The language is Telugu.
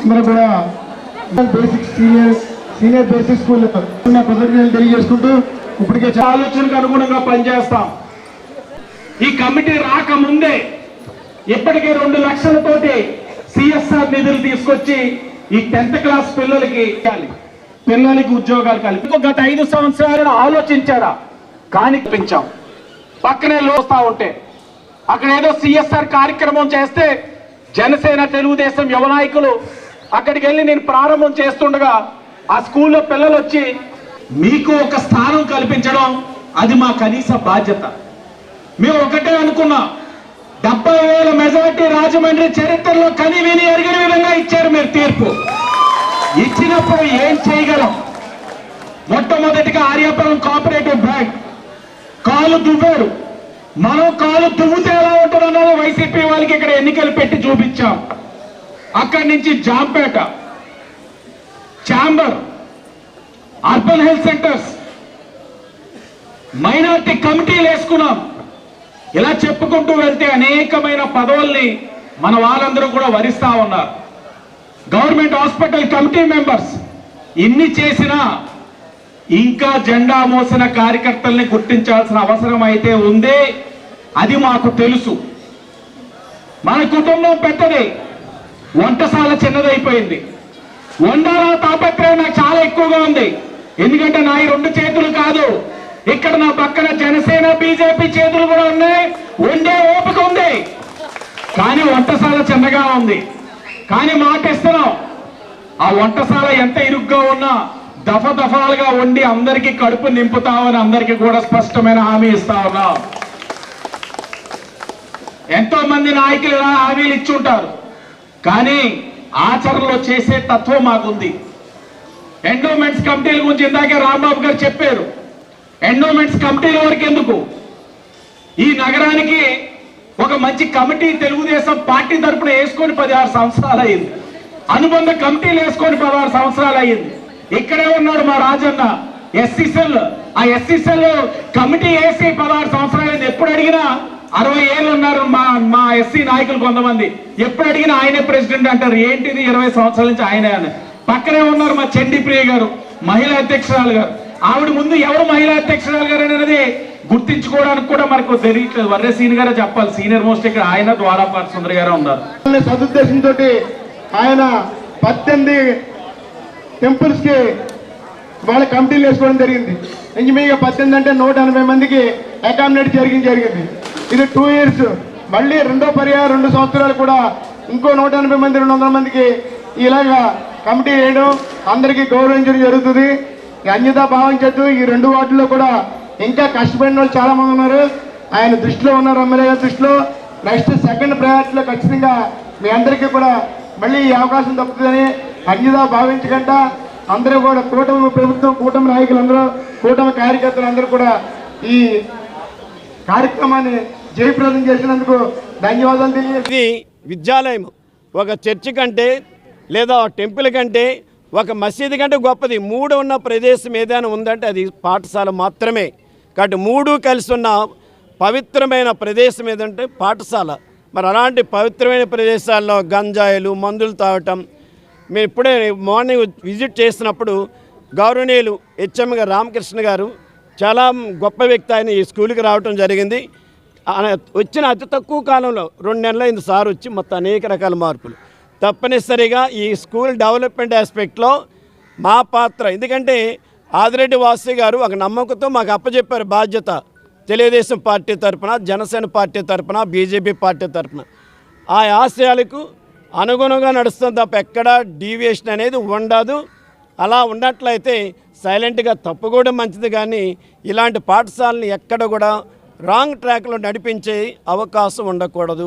అందరూ కూడా basic senior senior basic school కృతజ్ఞతలు తెలియజేసుకుంటూ ఇప్పటికే ఆలోచనకు అనుగుణంగా పనిచేస్తాం. ఈ కమిటీ రాకముందే ఇప్పటికే రెండు లక్షలతోటి సిఎస్ఆర్ నిధులు తీసుకొచ్చి ఈ టెన్త్ క్లాస్ పిల్లలకి పిల్లలకి ఉద్యోగాలు కలిపి గత ఐదు సంవత్సరాలను ఆలోచించారా? కానీ పెంచాం పక్కనే లోస్తా ఉంటే అక్కడ ఏదో సిఎస్ఆర్ కార్యక్రమం చేస్తే జనసేన తెలుగుదేశం యువ నాయకులు అక్కడికి వెళ్ళి నేను ప్రారంభం చేస్తుండగా ఆ స్కూల్లో పిల్లలు వచ్చి మీకు ఒక స్థానం కల్పించడం అది మా కనీస బాధ్యత. మేము ఒకటే అనుకున్నాం డెబ్బై వేల మెజార్టీ రాజమండ్రి చరిత్రలో కని విని ఎరిగిన విధంగా ఇచ్చారు మీరు తీర్పు. ఇచ్చినప్పుడు ఏం చేయగలం? మొట్టమొదటిగా ఆర్యాపురం కోఆపరేటివ్ బ్యాంక్ కాలు దువ్వారు. మనం కాలు దువ్వుతే ఎలా ఉంటుందన్నది వైసీపీ వాళ్ళకి ఇక్కడ ఎన్నికలు పెట్టి చూపించాం. అక్కడి నుంచి Jampeta chamber urban health centres minority కమిటీలు వేసుకున్నాం. ఇలా చెప్పుకుంటూ వెళ్తే అనేకమైన పదవుల్ని మన వాళ్ళందరూ కూడా వరిస్తా ఉన్నారు. గవర్నమెంట్ హాస్పిటల్ కమిటీ మెంబర్స్ ఇన్ని చేసినా ఇంకా జెండా మోసిన కార్యకర్తల్ని గుర్తించాల్సిన అవసరం అయితే ఉంది అది మాకు తెలుసు. మన కుటుంబం పెద్దది వంటశాల చిన్నదైపోయింది. వండాల తాపత్రయం నాకు చాలా ఎక్కువగా ఉంది. ఎందుకంటే నా ఈ రెండు చేతులు కాదు ఇక్కడ నా పక్కన జనసేన బీజేపీ చేతులు కూడా ఉన్నాయి వండే ఓపిక ఉంది. కానీ వంటశాల చిన్నగా ఉంది. కానీ మాట ఇస్తున్నాం. ఆ వంటశాల ఎంత ఇరుగ్గా ఉన్నా దఫ దఫాలుగా ఉండి అందరికీ కడుపు నింపుతామని అందరికీ కూడా స్పష్టమైన హామీ ఇస్తా ఉన్నాం. ఎంతో మంది నాయకులు ఇలా హామీలు ఇచ్చుంటారు కానీ ఆచరణలో చేసే తత్వం మాకుంది. ఎండోమెంట్స్ కమిటీల గురించి ఇందాకే రాంబాబు గారు చెప్పారు. ఎండోమెంట్స్ కమిటీల వరకు ఎందుకు? ఈ నగరానికి ఒక మంచి కమిటీ తెలుగుదేశం పార్టీ తరఫున వేసుకొని పదహారు సంవత్సరాలు అయింది. అనుబంధ కమిటీలు వేసుకొని పదహారు సంవత్సరాలు అయింది. ఇక్కడే ఉన్నాడు మా రాజన్న. ఎస్సీసెల్ ఆ ఎస్సీసెల్ కమిటీ వేసి పదహారు సంవత్సరాలు ఎప్పుడు అడిగినా అరవై ఏళ్ళు ఉన్నారు మా మా ఎస్సీ నాయకులు కొంతమంది. ఎప్పుడు అడిగినా ఆయనే ప్రెసిడెంట్ అంటారు. ఏంటిది ఇరవై సంవత్సరాల నుంచి ఆయనే అని. పక్కనే ఉన్నారు మా చండి ప్రియ గారు మహిళా అధ్యక్షురాలు గారు. ఆవిడ ముందు ఎవరు మహిళా అధ్యక్షురాలు గారు అనేది గుర్తించుకోవడానికి కూడా మనకు తెలియట్లేదు. వర్రే సీనియర్ గారే చెప్పాలి. సీనియర్ మోస్ట్ ఇక్కడ ఆయన ద్వారాపాటి సుందర్ గారే ఉన్నారు. సదుద్దేశంతో ఆయన పద్దెనిమిది టెంపుల్స్కి వాళ్ళ కమిటీలు వేసుకోవడం జరిగింది. ఇంచుమించుగా పద్దెనిమిది అంటే నూట ఎనభై మందికి అకామిడేట్ జరిగింది జరిగింది. ఇది టూ ఇయర్స్ మళ్ళీ రెండో పర్యాయ రెండు సంవత్సరాలు కూడా ఇంకో నూట ఎనభై మంది రెండు వందల మందికి ఇలాగా కమిటీ వేయడం అందరికీ గౌరవించడం జరుగుతుంది. ఈ అన్యతా భావించద్దు ఈ రెండు వార్డుల్లో కూడా ఇంకా కష్టపడిన వాళ్ళు చాలా మంది ఉన్నారు. ఆయన దృష్టిలో ఉన్నారు ఎమ్మెల్యే గారి దృష్టిలో. నెక్స్ట్ సెకండ్ ప్రయారిటీలో ఖచ్చితంగా మీ అందరికీ కూడా మళ్ళీ ఈ అవకాశం దక్కుతుందని అన్నిదా భావించకుండా అందరూ కూడా కూటమి ప్రభుత్వం కూటమి నాయకులందరూ కూటమి కార్యకర్తలు అందరూ కూడా ఈ కార్యక్రమాన్ని జయప్రదం చేసినందుకు ధన్యవాదాలు తెలియజేస్తున్నాను. ఇది విద్యాలయం. ఒక చర్చి కంటే లేదా టెంపుల్ కంటే ఒక మసీదు కంటే గొప్పది. మూడు ఉన్న ప్రదేశం ఏదైనా ఉందంటే అది పాఠశాల మాత్రమే. కాబట్టి మూడు కలిసి ఉన్న పవిత్రమైన ప్రదేశం ఏదంటే పాఠశాల. మరి అలాంటి పవిత్రమైన ప్రదేశాల్లో గంజాయిలు మందులు తాగటం మేము ఇప్పుడే మార్నింగ్ విజిట్ చేసినప్పుడు గౌరవనీయులు హెచ్ఎం గారు రామకృష్ణ గారు చాలా గొప్ప వ్యక్తి ఆయన ఈ స్కూల్కి రావటం జరిగింది. వచ్చిన అతి తక్కువ కాలంలో రెండు నెలలైంది సార్ వచ్చి మొత్తం అనేక రకాల మార్పులు. తప్పనిసరిగా ఈ స్కూల్ డెవలప్మెంట్ ఆస్పెక్ట్లో మా పాత్ర ఎందుకంటే ఆదిరెడ్డి వాసు గారు ఒక నమ్మకంతో మాకు అప్పచెప్పారు బాధ్యత తెలుగుదేశం పార్టీ తరపున జనసేన పార్టీ తరఫున బీజేపీ పార్టీ తరఫున ఆ ఆశయాలకు అనుగుణంగా నడుస్తుంది తప్ప ఎక్కడా డీవియేషన్ అనేది ఉండదు. అలా ఉన్నట్లయితే సైలెంట్గా తప్పుకోవడం మంచిది కానీ ఇలాంటి పాఠశాలని ఎక్కడ కూడా రాంగ్ ట్రాక్లో నడిపించే అవకాశం ఉండకూడదు.